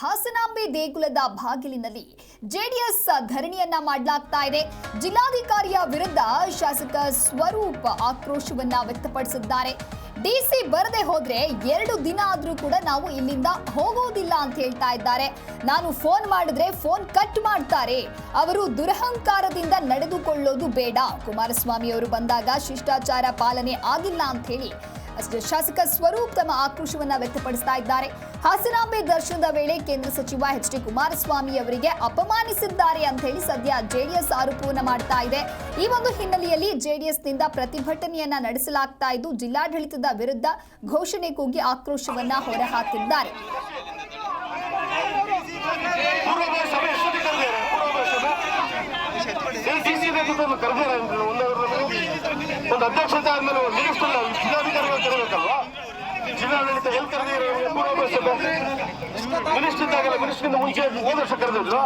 ಹಾಸನಾಂಬೆ ದೇಗುಲದ ಬಾಗಿಲಿನಲ್ಲಿ ಜೆಡಿಎಸ್ ಧರಣಿಯನ್ನ ಮಾಡಲಾಗ್ತಾ ಇದೆ. ಜಿಲ್ಲಾಧಿಕಾರಿಯ ವಿರುದ್ಧ ಶಾಸಕ ಸ್ವರೂಪ್ ಆಕ್ರೋಶವನ್ನ ವ್ಯಕ್ತಪಡಿಸಿದ್ದಾರೆ. ಡಿಸಿ ಬರದೆ ಹೋದ್ರೆ ಎರಡು ದಿನ ಆದ್ರೂ ಕೂಡ ನಾವು ಇಲ್ಲಿಂದ ಹೋಗೋದಿಲ್ಲ ಅಂತ ಹೇಳ್ತಾ ಇದ್ದಾರೆ. ನಾನು ಫೋನ್ ಮಾಡಿದ್ರೆ ಫೋನ್ ಕಟ್ ಮಾಡ್ತಾರೆ. ಅವರು ದುರಹಂಕಾರದಿಂದ ನಡೆದುಕೊಳ್ಳೋದು ಬೇಡ. ಕುಮಾರಸ್ವಾಮಿ ಅವರು ಬಂದಾಗ ಶಿಷ್ಟಾಚಾರ ಪಾಲನೆ ಆಗಿಲ್ಲ ಅಂತ ಹೇಳಿ ಅಷ್ಟೇ ಶಾಸಕ ಸ್ವರೂಪ್ ತಮ್ಮ ಆಕ್ರೋಶವನ್ನ ವ್ಯಕ್ತಪಡಿಸ್ತಾ ಇದ್ದಾರೆ ಹಾಸನಾಂಬೆ ದರ್ಶನದ ವೇಳೆ ಕೇಂದ್ರ ಸಚಿವ ಎಚ್ ಡಿ ಕುಮಾರಸ್ವಾಮಿ ಅವರಿಗೆ ಅಪಮಾನಿಸಿದ್ದಾರೆ ಅಂತ ಹೇಳಿ ಸದ್ಯ ಜೆಡಿಎಸ್ ಆರೋಪವನ್ನ ಮಾಡ್ತಾ ಇದೆ ಈ ಒಂದು ಹಿನ್ನೆಲೆಯಲ್ಲಿ ಜೆಡಿಎಸ್ನಿಂದ ಪ್ರತಿಭಟನೆಯನ್ನ ನಡೆಸಲಾಗ್ತಾ ಇದ್ದು ಜಿಲ್ಲಾಡಳಿತದ ವಿರುದ್ಧ ಘೋಷಣೆ ಕೂಗಿ ಆಕ್ರೋಶವನ್ನ ಹೊರಹಾಕಿದ್ದಾರೆ ಒಂದು ಸಭೆ ಎಷ್ಟೊತ್ತಿಗೆ ಕರೆದಿದ್ದಾರೆ ಪೂರ್ವಭಾವಿ ಸಭೆ ಡಿಸಿ ನೇತೃತ್ವದಲ್ಲಿ ಕರೆದಿದ್ದಾರೆ ಒಂದು ಅಧ್ಯಕ್ಷತೆ ಆದ್ಮೇಲೆ ಮಿನಿಸ್ಟರ್ ಜಿಲ್ಲಾಧಿಕಾರಿಗಳು ಕರೆಯಬೇಕಲ್ವಾ ಜಿಲ್ಲಾಡಳಿತ ಹೇಳ್ತಾರೆ ಮಿನಿಸ್ಟರ್ ಇದ್ದಾಗಲ್ಲ ಮಿನಿಸ್ಟರ್ಗಿಂತ ಮುಂಚೆ ಹೋದ ವರ್ಷ ಕರೆದಿದ್ರು.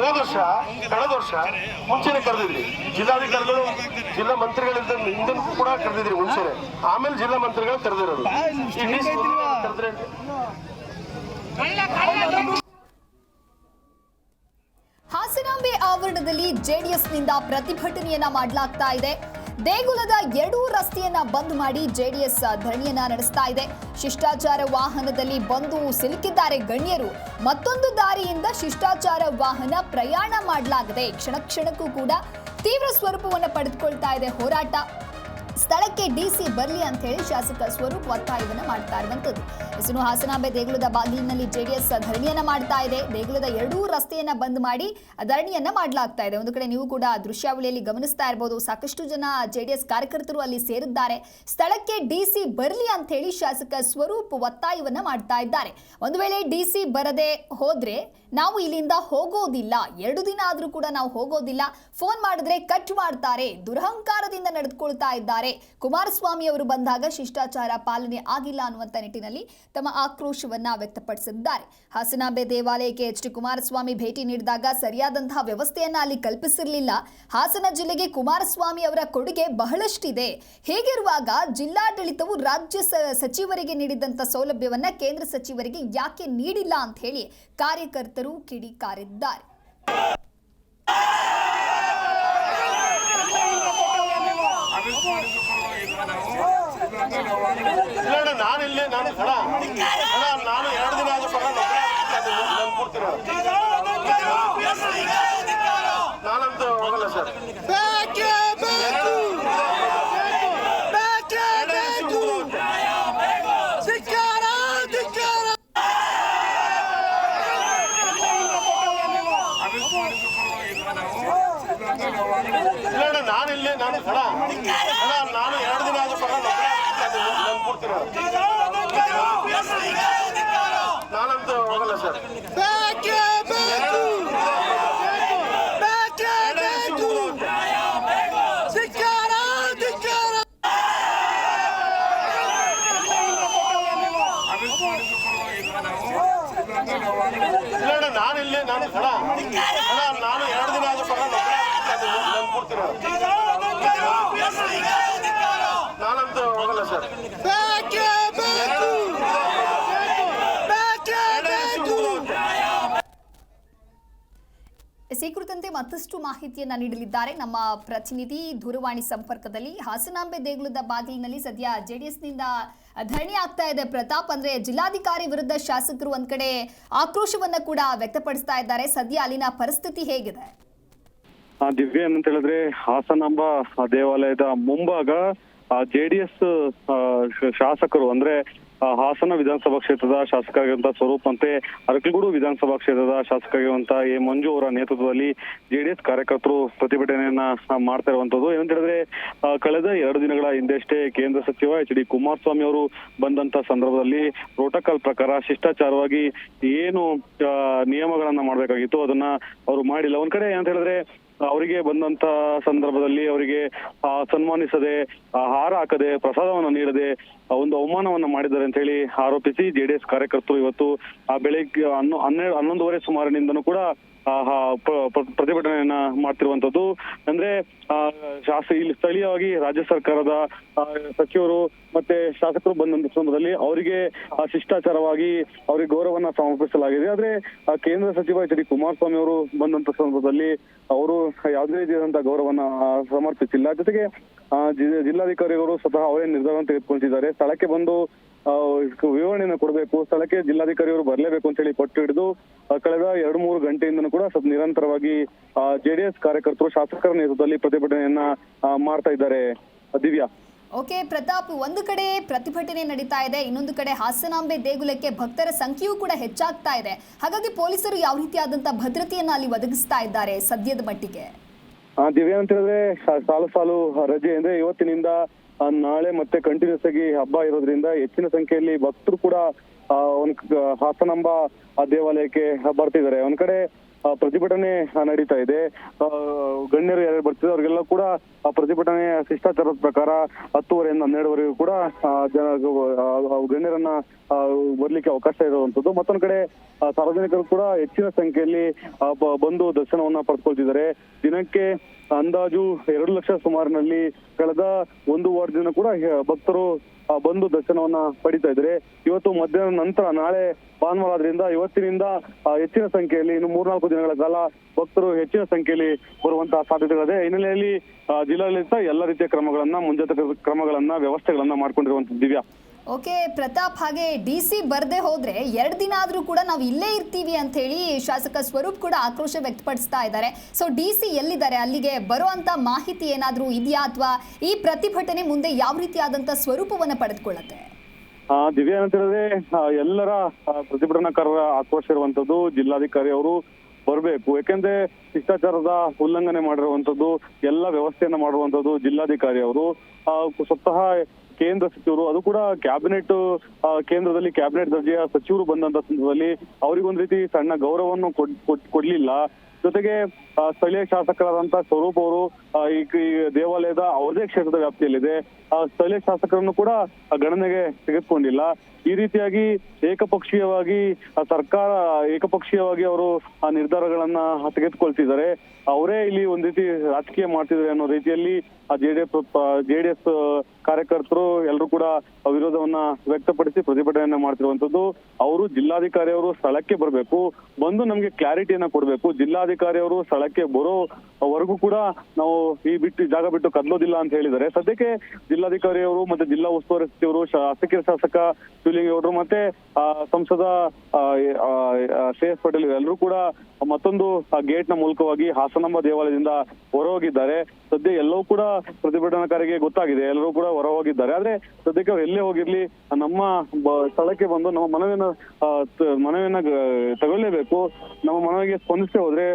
ಹೋದ ವರ್ಷ, ಕಳೆದ ವರ್ಷ ಮುಂಚೆನೆ ಕರೆದಿದ್ರಿ. ಜಿಲ್ಲಾಧಿಕಾರಿಗಳು, ಜಿಲ್ಲಾ ಮಂತ್ರಿಗಳಿಂದ ಹಿಂದಕ್ಕೂ ಕೂಡ ಕರೆದಿದ್ರಿ ಮುಂಚೆನೆ. ಆಮೇಲೆ ಜಿಲ್ಲಾ ಮಂತ್ರಿಗಳು ಕರೆದಿರೋದು. ಹಾಸನಾಂಬೆ ಆವರಣದಲ್ಲಿ ಜೆಡಿಎಸ್ನಿಂದ ಪ್ರತಿಭಟನೆಯನ್ನ ಮಾಡಲಾಗ್ತಾ ಇದೆ. ದೇಗುಲದ ಎರಡೂ ರಸ್ತೆಯನ್ನ ಬಂದ್ ಮಾಡಿ ಜೆಡಿಎಸ್ ಧರಣಿಯನ್ನ ನಡೆಸ್ತಾ ಇದೆ. ಶಿಷ್ಟಾಚಾರ ವಾಹನದಲ್ಲಿ ಬಂದು ಸಿಲುಕಿದ್ದಾರೆ ಗಣ್ಯರು. ಮತ್ತೊಂದು ದಾರಿಯಿಂದ ಶಿಷ್ಟಾಚಾರ ವಾಹನ ಪ್ರಯಾಣ ಮಾಡಲಾಗಿದೆ. ಕ್ಷಣ ಕ್ಷಣಕ್ಕೂ ಕೂಡ ತೀವ್ರ ಸ್ವರೂಪವನ್ನು ಪಡೆದುಕೊಳ್ತಾ ಇದೆ ಹೋರಾಟ. ಸ್ಥಳಕ್ಕೆ ಡಿಸಿ ಬರಲಿ ಅಂತ ಹೇಳಿ ಶಾಸಕ ಸ್ವರೂಪ್ ಒತ್ತಾಯವನ್ನು ಮಾಡ್ತಾ ಇರುವಂತದ್ದು ಇನ್ನು ಹಾಸನಾಂಬೆ ದೇಗುಲದ ಬಾಗಿಲಿನಲ್ಲಿ ಜೆಡಿಎಸ್ ಧರಣಿಯನ್ನ ಮಾಡ್ತಾ ಇದೆ. ದೇಗುಲದ ಎರಡೂ ರಸ್ತೆಯನ್ನ ಬಂದ್ ಮಾಡಿ ಧರಣಿಯನ್ನ ಮಾಡಲಾಗ್ತಾ ಇದೆ. ಒಂದು ಕಡೆ ನೀವು ಕೂಡ ದೃಶ್ಯಾವಳಿಯಲ್ಲಿ ಗಮನಿಸ್ತಾ ಇರಬಹುದು ಸಾಕಷ್ಟು ಜನ ಜೆಡಿಎಸ್ ಕಾರ್ಯಕರ್ತರು ಅಲ್ಲಿ ಸೇರಿದ್ದಾರೆ. ಸ್ಥಳಕ್ಕೆ ಡಿಸಿ ಬರಲಿ ಅಂತ ಹೇಳಿ ಶಾಸಕ ಸ್ವರೂಪ್ ಒತ್ತಾಯವನ್ನ ಮಾಡ್ತಾ ಇದ್ದಾರೆ. ಒಂದು ವೇಳೆ ಡಿಸಿ ಬರದೆ ಹೋದ್ರೆ ನಾವು ಇಲ್ಲಿಂದ ಹೋಗೋದಿಲ್ಲ. ಎರಡು ದಿನ ಆದ್ರೂ ಕೂಡ ನಾವು ಹೋಗೋದಿಲ್ಲ. ಫೋನ್ ಮಾಡಿದ್ರೆ ಕಟ್ ಮಾಡ್ತಾರೆ. ದುರಹಂಕಾರದಿಂದ ನಡೆದುಕೊಳ್ತಾ ಇದ್ದಾರೆ. ಕುಮಾರಸ್ವಾಮಿ ಅವರು ಬಂದಾಗ ಶಿಷ್ಟಾಚಾರ ಪಾಲನೆ ಆಗಿಲ್ಲ ಅನ್ನುವಂತ ನಿಟ್ಟಿನಲ್ಲಿ ತಮ್ಮ ಆಕ್ರೋಶವನ್ನ ವ್ಯಕ್ತಪಡಿಸಿದ್ದಾರೆ. ಹಾಸನಾಂಬೆ ದೇವಾಲಯಕ್ಕೆ ಎಚ್ ಡಿ ಕುಮಾರಸ್ವಾಮಿ ಭೇಟಿ ನೀಡಿದಾಗ ಸರಿಯಾದಂತಹ ವ್ಯವಸ್ಥೆಯನ್ನ ಅಲ್ಲಿ ಕಲ್ಪಿಸಿರಲಿಲ್ಲ. ಹಾಸನ ಜಿಲ್ಲೆಗೆ ಕುಮಾರಸ್ವಾಮಿ ಅವರ ಕೊಡುಗೆ ಬಹಳಷ್ಟಿದೆ. ಹೇಗಿರುವಾಗ ಜಿಲ್ಲಾಡಳಿತವು ರಾಜ್ಯ ಸಚಿವರಿಗೆ ನೀಡಿದಂತ ಸೌಲಭ್ಯವನ್ನ ಕೇಂದ್ರ ಸಚಿವರಿಗೆ ಯಾಕೆ ನೀಡಿಲ್ಲ ಅಂತ ಹೇಳಿ ಕಾರ್ಯಕರ್ತರು ಕಿಡಿಕಾರಿದ್ದಾರೆ. ಇಲ್ಲ ಅಣ್ಣ ನಾನು ಇಲ್ಲೇ ನಾನು ಅಣ್ಣ ಅಣ್ಣ ನಾನು ಎರಡು ದಿನ ಆದ್ರೂ ಪರ ನಾನು ಕೊಡ್ತೀನಿ. ನಾನಂತೂ ಹೋಗಲ್ಲ ಸರ್. ಇಲ್ಲ ಅಣ್ಣ ನಾನು ಇಲ್ಲೇ ನಾನು ಅಣ್ಣ ಅಣ್ಣ ನಾನು ಎರಡು ದಿನ ಆದ್ರೂ ಪರ ನಾನು ಕೊಡ್ತೀನಿ ನಾನಂತೂ ಹೋಗಲ್ಲ ಸರ್ ಬೇಕೇ ಬೇಕು ಬೇಕೇ ಬೇಕು ಧಿಕ್ಕಾರ ಧಿಕ್ಕಾರ ಇಲ್ಲ ಅಣ್ಣ ನಾನು ಇಲ್ಲೇ ನಾನು ಅಣ್ಣ ನಾನು ಎರಡು ದಿನ ಆದ್ರೂ ಪರ ಕೊಡ್ತೀನಿ ನಾನಂತೂ ಹೋಗಲ್ಲ ಸರ್ ಬೇಕೇ ಬೇಕು ಬೇಕೇ ಬೇಕು ಎಸ್, ಕುರಿತಂತೆ ಮತ್ತಷ್ಟು ಮಾಹಿತಿಯನ್ನ ನೀಡಲಿದ್ದಾರೆ. ನಮ್ಮ ಪ್ರತಿನಿಧಿ ದೂರವಾಣಿ ಸಂಪರ್ಕದಲ್ಲಿ ಹಾಸನಾಂಬೆ ದೇಗುಲದ ಬಾಗಿಲಿನಲ್ಲಿ ಸದ್ಯ ಜೆಡಿಎಸ್ನಿಂದ ಧರಣಿ ಆಗ್ತಾ ಇದೆ. ಪ್ರತಾಪ್ ಅಂದ್ರೆ ಜಿಲ್ಲಾಧಿಕಾರಿ ವಿರುದ್ಧ ಶಾಸಕರು ಒಂದ್ ಕಡೆ ಆಕ್ರೋಶವನ್ನ ಕೂಡ ವ್ಯಕ್ತಪಡಿಸ್ತಾ ಇದ್ದಾರೆ. ಸದ್ಯ ಅಲ್ಲಿನ ಪರಿಸ್ಥಿತಿ ಹೇಗಿದೆ? ದಿವ್ಯ ಏನಂತ ಹೇಳಿದ್ರೆ ಹಾಸನಾಂಬ ದೇವಾಲಯದ ಮುಂಭಾಗ ಜೆಡಿಎಸ್ ಶಾಸಕರು ಅಂದ್ರೆ ಹಾಸನ ವಿಧಾನಸಭಾ ಕ್ಷೇತ್ರದ ಶಾಸಕರಾಗಿರುವಂತಹ ಸ್ವರೂಪ್ ಅಂತೆ ಅರಕಲಗೂಡು ವಿಧಾನಸಭಾ ಕ್ಷೇತ್ರದ ಶಾಸಕರಾಗಿರುವಂತಹ ಎ ಮಂಜು ಅವರ ನೇತೃತ್ವದಲ್ಲಿ ಜೆಡಿಎಸ್ ಕಾರ್ಯಕರ್ತರು ಪ್ರತಿಭಟನೆಯನ್ನ ಮಾಡ್ತಾ ಇರುವಂತದ್ದು. ಏನಂತ ಹೇಳಿದ್ರೆ ಕಳೆದ ಎರಡು ದಿನಗಳ ಹಿಂದೆಷ್ಟೇ ಕೇಂದ್ರ ಸಚಿವ ಎಚ್ ಡಿ ಕುಮಾರಸ್ವಾಮಿ ಅವರು ಬಂದಂತ ಸಂದರ್ಭದಲ್ಲಿ ಪ್ರೋಟೋಕಾಲ್ ಪ್ರಕಾರ ಶಿಷ್ಟಾಚಾರವಾಗಿ ಏನು ನಿಯಮಗಳನ್ನ ಮಾಡ್ಬೇಕಾಗಿತ್ತು. ಅದನ್ನ ಅವರು ಮಾಡಿಲ್ಲ. ಒಂದ್ ಕಡೆ ಏನಂತ ಹೇಳಿದ್ರೆ ಅವರಿಗೆ ಬಂದಂತ ಸಂದರ್ಭದಲ್ಲಿ ಅವರಿಗೆ ಸನ್ಮಾನಿಸದೆ ಹಾರ ಹಾಕದೆ, ಪ್ರಸಾದವನ್ನು ನೀಡದೆ ಒಂದು ಅವಮಾನವನ್ನ ಮಾಡಿದ್ದಾರೆ ಅಂತ ಹೇಳಿ ಆರೋಪಿಸಿ ಜೆಡಿಎಸ್ ಕಾರ್ಯಕರ್ತರು ಇವತ್ತು, ಆ, ಬೆಳಿಗ್ಗೆ ಹನ್ನೊ ಹನ್ನೆರಡು ಹನ್ನೊಂದುವರೆ ಸುಮಾರಿನಿಂದನೂ ಕೂಡ ಪ್ರತಿಭಟನೆಯನ್ನ ಮಾಡ್ತಿರುವಂತದ್ದು. ಅಂದ್ರೆ ಶಾಸ ಇಲ್ಲಿ ಸ್ಥಳೀಯವಾಗಿ ರಾಜ್ಯ ಸರ್ಕಾರದ ಸಚಿವರು ಮತ್ತೆ ಶಾಸಕರು ಬಂದಂತ ಸಂದರ್ಭದಲ್ಲಿ ಅವರಿಗೆ ಶಿಷ್ಟಾಚಾರವಾಗಿ ಅವರಿಗೆ ಗೌರವವನ್ನ ಸಮರ್ಪಿಸಲಾಗಿದೆ. ಆದ್ರೆ ಕೇಂದ್ರ ಸಚಿವ ಎಚ್ ಡಿ ಕುಮಾರಸ್ವಾಮಿ ಅವರು ಬಂದಂತ ಸಂದರ್ಭದಲ್ಲಿ ಅವರು ಯಾವುದೇ ರೀತಿಯಾದಂತಹ ಗೌರವನ ಆ, ಸಮರ್ಪಿಸಿಲ್ಲ. ಜೊತೆಗೆ ಜಿಲ್ಲಾಧಿಕಾರಿಗಳು ಸ್ವತಃ ಅವರೇ ನಿರ್ಧಾರವನ್ನು ತೆಗೆದುಕೊಳ್ತಿದ್ದಾರೆ ಸ್ಥಳಕ್ಕೆ ಬಂದು ವಿವರಣೆಯನ್ನು ಕೊಡಬೇಕು. ಸ್ಥಳಕ್ಕೆ ಜಿಲ್ಲಾಧಿಕಾರಿಯವರು ಬರಲೇಬೇಕು ಅಂತ ಹೇಳಿ ಪಟ್ಟು ಹಿಡಿದು ಕಳೆದ ಎರಡು ಮೂರು ಗಂಟೆಯಿಂದನೂ ಕೂಡ ಸ್ವಲ್ಪ ನಿರಂತರವಾಗಿ ಜೆಡಿಎಸ್ ಕಾರ್ಯಕರ್ತರು ಶಾಸಕರ ನೇತೃತ್ವದಲ್ಲಿ ಪ್ರತಿಭಟನೆಯನ್ನ ಮಾಡ್ತಾ ಇದ್ದಾರೆ. ದಿವ್ಯಾ. ಓಕೆ, ಪ್ರತಾಪ್, ಒಂದು ಕಡೆ ಪ್ರತಿಭಟನೆ ನಡೀತಾ ಇದೆ, ಇನ್ನೊಂದು ಕಡೆ ಹಾಸನಾಂಬೆ ದೇಗುಲಕ್ಕೆ ಭಕ್ತರ ಸಂಖ್ಯೆಯೂ ಕೂಡ ಹೆಚ್ಚಾಗ್ತಾ ಇದೆ. ಹಾಗಾಗಿ ಪೊಲೀಸರು ಯಾವ ರೀತಿಯಾದಂತಹ ಭದ್ರತೆಯನ್ನ ಅಲ್ಲಿ ಒದಗಿಸ್ತಾ ಇದ್ದಾರೆ ಸದ್ಯದ ಮಟ್ಟಿಗೆ? ದಿವ್ಯಾ ಅಂತ ಹೇಳಿದ್ರೆ ಸಾಲು ಸಾಲು ರಜೆ ಅಂದ್ರೆ ಇವತ್ತಿನಿಂದ ನಾಳೆ ಮತ್ತೆ ಕಂಟಿನ್ಯೂಸ್ ಆಗಿ ಹಬ್ಬ ಇರೋದ್ರಿಂದ ಹೆಚ್ಚಿನ ಸಂಖ್ಯೆಯಲ್ಲಿ ಭಕ್ತರು ಕೂಡ ಒಂದ್ ಹಾಸನಾಂಬ ದೇವಾಲಯಕ್ಕೆ ಬರ್ತಿದ್ದಾರೆ. ಒಂದ್ ಕಡೆ ಪ್ರತಿಭಟನೆ ನಡೀತಾ ಇದೆ. ಗಣ್ಯರು ಯಾರು ಬರ್ತಿದ್ರು, ಅವ್ರಿಗೆಲ್ಲ ಕೂಡ ಪ್ರತಿಭಟನೆ ಶಿಷ್ಟಾಚಾರದ ಪ್ರಕಾರ ಹತ್ತುವರೆಯಿಂದ ಹನ್ನೆರಡುವರೆಗೂ ಕೂಡ ಜನ ಗಣ್ಯರನ್ನ ಬರ್ಲಿಕ್ಕೆ ಅವಕಾಶ ಇರುವಂತದ್ದು. ಮತ್ತೊಂದು ಕಡೆ ಸಾರ್ವಜನಿಕರು ಕೂಡ ಹೆಚ್ಚಿನ ಸಂಖ್ಯೆಯಲ್ಲಿ ಬಂದು ದರ್ಶನವನ್ನ ಪಡ್ಕೊಳ್ತಿದ್ದಾರೆ. ದಿನಕ್ಕೆ ಅಂದಾಜು ಎರಡು ಲಕ್ಷ ಸುಮಾರಿನಲ್ಲಿ ಕಳೆದ ಒಂದು ವಾರದಿಂದ ಕೂಡ ಭಕ್ತರು ಬಂದು ದರ್ಶನವನ್ನ ಪಡಿತಾ ಇದ್ರೆ ಇವತ್ತು ಮಧ್ಯಾಹ್ನ ನಂತರ ನಾಳೆ ಭಾನುವಾರ ಆದ್ರಿಂದ ಇವತ್ತಿನಿಂದ ಹೆಚ್ಚಿನ ಸಂಖ್ಯೆಯಲ್ಲಿ ಇನ್ನು ಮೂರ್ನಾಲ್ಕು ದಿನಗಳ ಕಾಲ ಭಕ್ತರು ಹೆಚ್ಚಿನ ಸಂಖ್ಯೆಯಲ್ಲಿ ಬರುವಂತಹ ಸಾಧ್ಯತೆಗಳಿದೆ. ಹಿನ್ನೆಲೆಯಲ್ಲಿ ಜಿಲ್ಲಾಡಳಿತ ಎಲ್ಲ ರೀತಿಯ ಕ್ರಮಗಳನ್ನ, ಮುಂಜಾಗ್ರತಾ ಕ್ರಮಗಳನ್ನ, ವ್ಯವಸ್ಥೆಗಳನ್ನ ಮಾಡ್ಕೊಂಡಿರುವಂತದ್ದು ದಿವ್ಯಾ. ಓಕೆ, ಪ್ರತಾಪ್, ಹಾಗೆ ಡಿ ಸಿ ಬರದೆ ಹೋದ್ರೆ ಎರಡು ದಿನ ಆದ್ರೂ ಕೂಡ ನಾವು ಇಲ್ಲೇ ಇರ್ತೀವಿ ಅಂತ ಹೇಳಿ ಶಾಸಕ ಸ್ವರೂಪ್ ಕೂಡ ಆಕ್ರೋಶ ವ್ಯಕ್ತಪಡಿಸ್ತಾ ಇದ್ದಾರೆ. ಸೊ ಡಿ ಸಿ ಎಲ್ಲಿದ್ದಾರೆ? ಅಲ್ಲಿಗೆ ಬರುವಂಥ ಮಾಹಿತಿ ಏನಾದರೂ ಇದೆಯಾ ಅಥವಾ ಈ ಪ್ರತಿಭಟನೆ ಮುಂದೆ ಯಾವ ರೀತಿಯಾದಂತ ಸ್ವರೂಪವನ್ನ ಪಡೆದುಕೊಳ್ಳುತ್ತೆ? ದಿವ್ಯಾ ಹೇಳಿದ್ರೆ ಎಲ್ಲರ ಪ್ರತಿಭಟನಾಕಾರರ ಆಕ್ರೋಶ ಇರುವಂತದ್ದು ಜಿಲ್ಲಾಧಿಕಾರಿ ಅವರು ಬರಬೇಕು. ಯಾಕೆಂದ್ರೆ ಶಿಷ್ಟಾಚಾರದ ಉಲ್ಲಂಘನೆ ಮಾಡಿರುವಂತದ್ದು, ಎಲ್ಲ ವ್ಯವಸ್ಥೆಯನ್ನ ಮಾಡುವಂತದ್ದು ಜಿಲ್ಲಾಧಿಕಾರಿ ಅವರು. ಸ್ವತಃ ಕೇಂದ್ರ ಸಚಿವರು, ಅದು ಕೂಡ ಕ್ಯಾಬಿನೆಟ್ ಕೇಂದ್ರದಲ್ಲಿ ಕ್ಯಾಬಿನೆಟ್ ದರ್ಜೆಯ ಸಚಿವರು ಬಂದಂತ ಸಂದರ್ಭದಲ್ಲಿ ಅವರಿಗೊಂದು ರೀತಿ ಸಣ್ಣ ಗೌರವವನ್ನು ಕೊಡ್, ಕೊಡ್- ಕೊಡ್ಲಿಲ್ಲ. ಜೊತೆಗೆ ಸ್ಥಳೀಯ ಶಾಸಕರಾದಂತ ಸ್ವರೂಪ್ ಅವರು ಈ ದೇವಾಲಯದ ಅವರದೇ ಕ್ಷೇತ್ರದ ವ್ಯಾಪ್ತಿಯಲ್ಲಿದೆ. ಸ್ಥಳೀಯ ಶಾಸಕರನ್ನು ಕೂಡ ಗಣನೆಗೆ ತೆಗೆದುಕೊಂಡಿಲ್ಲ. ಈ ರೀತಿಯಾಗಿ ಏಕಪಕ್ಷೀಯವಾಗಿ ಸರ್ಕಾರ, ಏಕಪಕ್ಷೀಯವಾಗಿ ಅವರು ಆ ನಿರ್ಧಾರಗಳನ್ನ ತೆಗೆದುಕೊಳ್ತಿದ್ದಾರೆ. ಅವರೇ ಇಲ್ಲಿ ಒಂದ್ ರೀತಿ ರಾಜಕೀಯ ಮಾಡ್ತಿದ್ದಾರೆ ಅನ್ನೋ ರೀತಿಯಲ್ಲಿ ಆ ಜೆಡಿಎಸ್ ಜೆಡಿಎಸ್ ಕಾರ್ಯಕರ್ತರು ಎಲ್ಲರೂ ಕೂಡ ವಿರೋಧವನ್ನ ವ್ಯಕ್ತಪಡಿಸಿ ಪ್ರತಿಭಟನೆಯನ್ನ ಮಾಡ್ತಿರುವಂತದ್ದು. ಅವರು ಜಿಲ್ಲಾಧಿಕಾರಿ ಅವರು ಸ್ಥಳಕ್ಕೆ ಬರಬೇಕು. ಬಂದು ನಮ್ಗೆ ಕ್ಲಾರಿಟಿಯನ್ನ ಕೊಡಬೇಕು. ಜಿಲ್ಲಾಧಿಕಾರಿ ಅವರು ಸ್ಥಳಕ್ಕೆ ಬರೋವರೆಗೂ ಕೂಡ ನಾವು ಈ ಬಿಟ್ಟು ಜಾಗ ಬಿಟ್ಟು ಕದಲೋದಿಲ್ಲ ಅಂತ ಹೇಳಿದ್ದಾರೆ. ಸದ್ಯಕ್ಕೆ ಜಿಲ್ಲಾಧಿಕಾರಿಯವರು ಮತ್ತೆ ಜಿಲ್ಲಾ ಉಸ್ತುವಾರಿ ಸಚಿವರು ಶಾಸಕರ ಶಾಸಕ ಶಿವಲಿಂಗೇಗೌಡರು ಮತ್ತೆ ಸಂಸದ ಶ್ರೇಯಸ್ ಪಟೇಲ್ ಎಲ್ಲರೂ ಕೂಡ ಮತ್ತೊಂದು ಗೇಟ್ನ ಮೂಲಕವಾಗಿ ಹಾಸನಾಂಬ ದೇವಾಲಯದಿಂದ ಹೊರ ಹೋಗಿದ್ದಾರೆ ಸದ್ಯ ಎಲ್ಲವೂ ಕೂಡ ಪ್ರತಿಭಟನಾಕಾರಿಗೆ ಗೊತ್ತಾಗಿದೆ. ಎಲ್ಲರೂ ಕೂಡ ಹೊರ ಹೋಗಿದ್ದಾರೆ ಆದ್ರೆ ಸದ್ಯಕ್ಕೆ ಅವ್ರು ಎಲ್ಲೇ ಹೋಗಿರ್ಲಿ, ನಮ್ಮ ಸ್ಥಳಕ್ಕೆ ಬಂದು ನಮ್ಮ ಮನವಿಯನ್ನ ಮನವಿಯನ್ನ ತಗೊಳ್ಳೇಬೇಕು. ನಮ್ಮ ಮನವಿಗೆ ಸ್ಪಂದಿಸದೆ ಹೋದ್ರೆ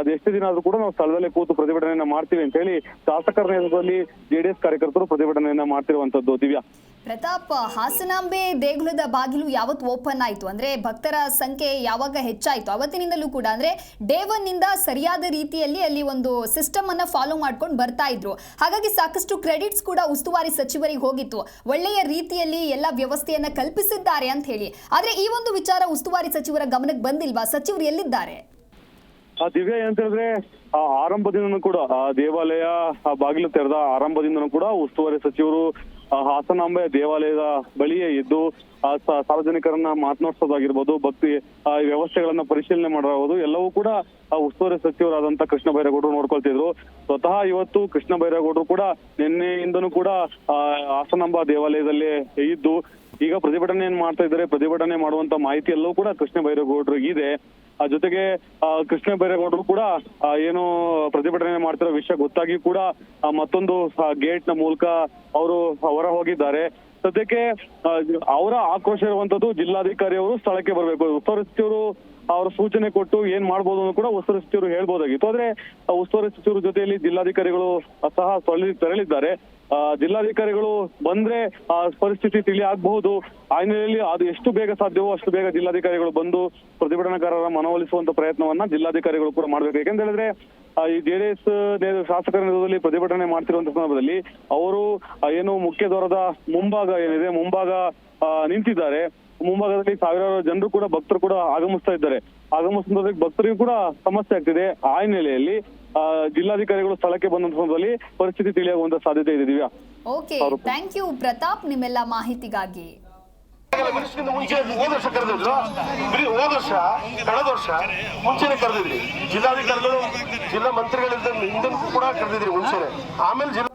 ಅದೆಷ್ಟು ದಿನ ಆದ್ರೂ ಕೂಡ ನಾವು ಸ್ಥಳದಲ್ಲೇ ಕೂತು ಪ್ರತಿಭಟನೆಯನ್ನ ಮಾಡ್ತೀವಿ ಅಂತ ಹೇಳಿ ಶಾಸಕರ ನೇತೃತ್ವದಲ್ಲಿ ಜೆಡಿಎಸ್ ಕಾರ್ಯಕರ್ತರು ಪ್ರತಿಭಟನೆಯನ್ನ ಮಾಡ್ತಿರುವಂತದ್ದು ದಿವ್ಯಾ. ಪ್ರತಾಪ್, ಹಾಸನಾಂಬೆ ದೇಗುಲದ ಬಾಗಿಲು ಯಾವತ್ತು ಓಪನ್ ಆಯಿತು? ಅಂದ್ರೆ ಭಕ್ತರ ಸಂಖ್ಯೆ ಯಾವಾಗ ಹೆಚ್ಚಾಯಿತು? ಅವತ್ತಿನಿಂದಲೂ ಕೂಡ, ಅಂದ್ರೆ ಡೇ ಒನ್ನಿಂದ ಸರಿಯಾದ ರೀತಿಯಲ್ಲಿ ಅಲ್ಲಿ ಒಂದು ಸಿಸ್ಟಮ್ ಅನ್ನ ಫಾಲೋ ಮಾಡ್ಕೊಂಡು ಬರ್ತಾ ಇದ್ರು. ಹಾಗಾಗಿ ಸಾಕಷ್ಟು ಕ್ರೆಡಿಟ್ಸ್ ಕೂಡ ಉಸ್ತುವಾರಿ ಸಚಿವರಿಗೆ ಹೋಗಿತ್ತು. ಒಳ್ಳೆಯ ರೀತಿಯಲ್ಲಿ ಎಲ್ಲ ವ್ಯವಸ್ಥೆಯನ್ನ ಕಲ್ಪಿಸಿದ್ದಾರೆ ಅಂತ ಹೇಳಿ. ಆದ್ರೆ ಈ ಒಂದು ವಿಚಾರ ಉಸ್ತುವಾರಿ ಸಚಿವರ ಗಮನಕ್ಕೆ ಬಂದಿಲ್ವಾ? ಸಚಿವರು ಎಲ್ಲಿದ್ದಾರೆ? ಆ ದಿವ್ಯ ಏನಂತ ಹೇಳಿದ್ರೆ ಆರಂಭದಿಂದನೂ ಕೂಡ, ಆ ದೇವಾಲಯ, ಆ ಬಾಗಿಲು ತೆರೆದ ಆರಂಭದಿಂದನೂ ಕೂಡ ಉಸ್ತುವಾರಿ ಸಚಿವರು, ಆ ಹಾಸನಾಂಬೆ ದೇವಾಲಯದ ಬಳಿಯೇ ಇದ್ದು, ಆ ಸಾರ್ವಜನಿಕರನ್ನ ಮಾತನಾಡಿಸೋದಾಗಿರ್ಬೋದು, ಭಕ್ತಿ, ಆ ವ್ಯವಸ್ಥೆಗಳನ್ನ ಪರಿಶೀಲನೆ ಮಾಡಿರಬಹುದು ಎಲ್ಲವೂ ಕೂಡ ಆ ಉಸ್ತುವಾರಿ ಸಚಿವರಾದಂತ ಕೃಷ್ಣ ಬೈರೇಗೌಡರು ನೋಡ್ಕೊಳ್ತಿದ್ರು. ಸ್ವತಃ ಇವತ್ತು ಕೃಷ್ಣ ಬೈರೇಗೌಡರು ಕೂಡ ನಿನ್ನೆಯಿಂದನೂ ಕೂಡ, ಆ ಹಾಸನಾಂಬ ದೇವಾಲಯದಲ್ಲಿ ಇದ್ದು, ಈಗ ಪ್ರತಿಭಟನೆ ಏನ್ ಮಾಡ್ತಾ ಇದ್ದಾರೆ, ಪ್ರತಿಭಟನೆ ಮಾಡುವಂತ ಮಾಹಿತಿ ಎಲ್ಲವೂ ಕೂಡ ಕೃಷ್ಣ ಬೈರೇಗೌಡರು ಇದೆ. ಜೊತೆಗೆ ಕೃಷ್ಣ ಬೈರೇಗೌಡರು ಕೂಡ ಏನು ಪ್ರತಿಭಟನೆ ಮಾಡ್ತಿರೋ ವಿಷಯ ಗೊತ್ತಾಗಿ ಕೂಡ ಮತ್ತೊಂದು ಗೇಟ್ನ ಮೂಲಕ ಅವರು ಹೊರ ಹೋಗಿದ್ದಾರೆ. ಸದ್ಯಕ್ಕೆ ಅವರ ಆಕ್ರೋಶ ಇರುವಂತದ್ದು ಜಿಲ್ಲಾಧಿಕಾರಿಯವರು ಸ್ಥಳಕ್ಕೆ ಬರಬೇಕು. ಉಸ್ತುವಾರಿ ಸಚಿವರು ಅವರ ಸೂಚನೆ ಕೊಟ್ಟು ಏನ್ ಮಾಡ್ಬೋದು ಅನ್ನೋ ಕೂಡ ಉಸ್ತುವಾರಿ ಸಚಿವರು ಹೇಳ್ಬೋದಾಗಿತ್ತು. ಆದ್ರೆ ಉಸ್ತುವಾರಿ ಸಚಿವರ ಜೊತೆಯಲ್ಲಿ ಜಿಲ್ಲಾಧಿಕಾರಿಗಳು ಸಹ ತೆರಳಿದ್ದಾರೆ. ಜಿಲ್ಲಾಧಿಕಾರಿಗಳು ಬಂದ್ರೆ ಪರಿಸ್ಥಿತಿ ತಿಳಿ ಆಗಬಹುದು ಆ ಹಿನ್ನೆಲೆಯಲ್ಲಿ ಅದು ಎಷ್ಟು ಬೇಗ ಸಾಧ್ಯವೋ ಅಷ್ಟು ಬೇಗ ಜಿಲ್ಲಾಧಿಕಾರಿಗಳು ಬಂದು ಪ್ರತಿಭಟನಾಕಾರರ ಮನವೊಲಿಸುವಂತ ಪ್ರಯತ್ನವನ್ನ ಜಿಲ್ಲಾಧಿಕಾರಿಗಳು ಕೂಡ ಮಾಡ್ಬೇಕು. ಯಾಕಂತ ಹೇಳಿದ್ರೆ ಈ ಜೆಡಿಎಸ್ ಶಾಸಕರ ನೇತೃತ್ವದಲ್ಲಿ ಪ್ರತಿಭಟನೆ ಮಾಡ್ತಿರುವಂತ ಸಂದರ್ಭದಲ್ಲಿ ಅವರು ಏನು ಮುಖ್ಯ ದ್ವಾರದ ಮುಂಭಾಗ ಏನಿದೆ, ಮುಂಭಾಗ ನಿಂತಿದ್ದಾರೆ. ಮುಂಭಾಗದಲ್ಲಿ ಸಾವಿರಾರು ಜನರು ಕೂಡ, ಭಕ್ತರು ಕೂಡ ಆಗಮಿಸ್ತಾ ಇದ್ದಾರೆ. ಆಗಮಿಸಿದ ಭಕ್ತರಿಗೂ ಕೂಡ ಸಮಸ್ಯೆ ಆಗ್ತಿದೆ. ಆ ಹಿನ್ನೆಲೆಯಲ್ಲಿ ಜಿಲ್ಲಾಧಿಕಾರಿಗಳು ಸ್ಥಳಕ್ಕೆ ಬಂದಂತ ಸಂದರ್ಭದಲ್ಲಿ ಪರಿಸ್ಥಿತಿ ತಿಳಿಯುವಂತ ಸಾಧ್ಯತೆ ಇದೆ Divya. Okay thank you Pratap ನಿಮ್ಮೆಲ್ಲ ಮಾಹಿತಿಗಾಗಿ. ಮುಂಚೆ ಹೋದ ವರ್ಷ ಕರೆದಿದ್ರು ಬರೀ ಹೋದ ವರ್ಷ ಕಳೆದ ವರ್ಷ ಮುಂಚೆನೆ ಕರೆದಿದ್ರಿ. ಜಿಲ್ಲಾಧಿಕಾರಿಗಳು ಜಿಲ್ಲಾ ಮಂತ್ರಿಗಳಿಂದ ಹಿಂದೂ ಕೂಡ ಕರೆದಿದ್ರಿ ಮುಂಚೆನೆ. ಆಮೇಲೆ ಜಿಲ್ಲಾ